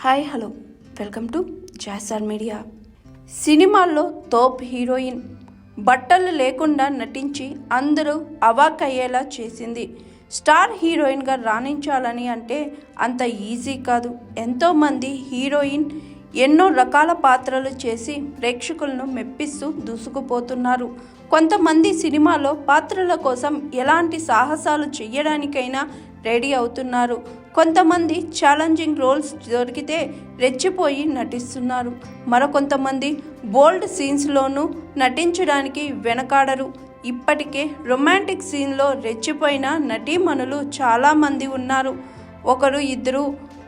Hi hello. Welcome to Jasar media. సినిమాల్లో తోప్ heroine బట్టలు లేకుండా నటించి అందరూ అవాక్ అయ్యేలా చేసింది. స్టార్ హీరోయిన్గా రాణించాలని అంటే అంత ఈజీ కాదు. ఎంతోమంది హీరోయిన్ ఎన్నో రకాల పాత్రలు చేసి ప్రేక్షకులను మెప్పిస్తూ దూసుకుపోతున్నారు. కొంతమంది సినిమాలో పాత్రల కోసం ఎలాంటి సాహసాలు చేయడానికైనా రెడీ అవుతున్నారు. కొంతమంది ఛాలెంజింగ్ రోల్స్ దొరికితే రెచ్చిపోయి నటిస్తున్నారు. మరికొంతమంది బోల్డ్ సీన్స్లోనూ నటించడానికి వెనకాడరు. ఇప్పటికే రొమాంటిక్ సీన్లో రెచ్చిపోయిన నటీమణులు చాలామంది ఉన్నారు. ఒకరు ఇద్దరు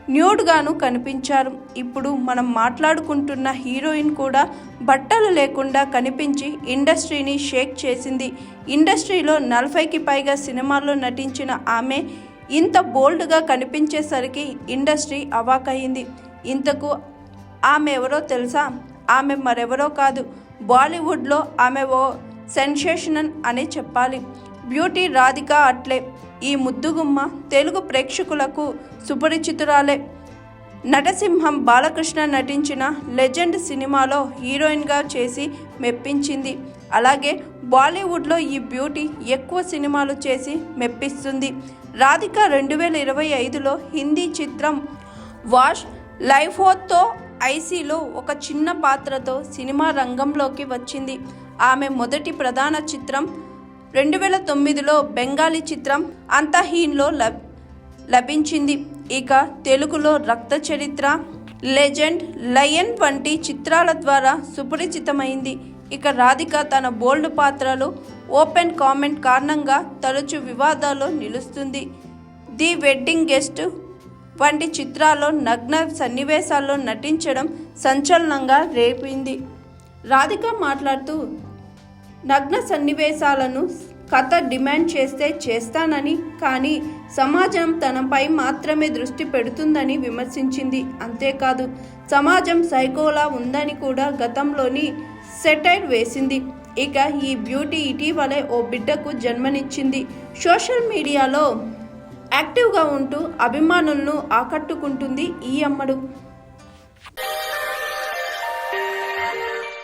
న్యూడ్గాను కనిపించారు. ఇప్పుడు మనం మాట్లాడుకుంటున్న హీరోయిన్ కూడా బట్టలు లేకుండా కనిపించి ఇండస్ట్రీని షేక్ చేసింది. ఇండస్ట్రీలో నలభైకి పైగా సినిమాల్లో నటించిన ఆమె ఇంత బోల్డ్గా కనిపించేసరికి ఇండస్ట్రీ అవాకయింది. ఇంతకు ఆమె ఎవరో తెలుసా? ఆమె మరెవరో కాదు. బాలీవుడ్లో ఆమె ఓ సెన్సేషనల్ అనే చెప్పాలి. బ్యూటీ రాధిక అట్లే. ఈ ముద్దుగుమ్మ తెలుగు ప్రేక్షకులకు సుపరిచితురాలే. నటసింహం బాలకృష్ణ నటించిన లెజెండ్ సినిమాలో హీరోయిన్గా చేసి మెప్పించింది. అలాగే బాలీవుడ్లో ఈ బ్యూటీ ఎక్కువ సినిమాలు చేసి మెప్పిస్తుంది. రాధిక రెండు వేల ఇరవై ఐదులో హిందీ చిత్రం వాష్ లైఫోతో ఐసీలో ఒక చిన్న పాత్రతో సినిమా రంగంలోకి వచ్చింది. ఆమె మొదటి ప్రధాన చిత్రం రెండు వేల తొమ్మిదిలో బెంగాలీ చిత్రం అంతహీన్లో లబ్ లభించింది. ఇక తెలుగులో రక్త చరిత్ర లెజెండ్ లయన్ వంటి చిత్రాల ద్వారా సుపరిచితమైంది. ఇక రాధిక తన బోల్డ్ పాత్రలు ఓపెన్ కామెంట్ కారణంగా తరచు వివాదాల్లో నిలుస్తుంది. ది వెడ్డింగ్ గెస్ట్ వంటి చిత్రాల్లో నగ్న సన్నివేశాల్లో నటించడం సంచలనంగా రేపింది. రాధిక మాట్లాడుతూ నగ్న సన్నివేశాలను కథ డిమాండ్ చేస్తే చేస్తానని కానీ సమాజం తనపై మాత్రమే దృష్టి పెడుతుందని విమర్శించింది. అంతేకాదు సమాజం సైకోలా ఉందని కూడా గతంలోని సెటైర్ వేసింది. ఇక ఈ బ్యూటీ ఇటీవలే ఓ బిడ్డకు జన్మనిచ్చింది. సోషల్ మీడియాలో యాక్టివ్గా ఉంటూ అభిమానులను ఆకట్టుకుంటుంది ఈ అమ్మడు.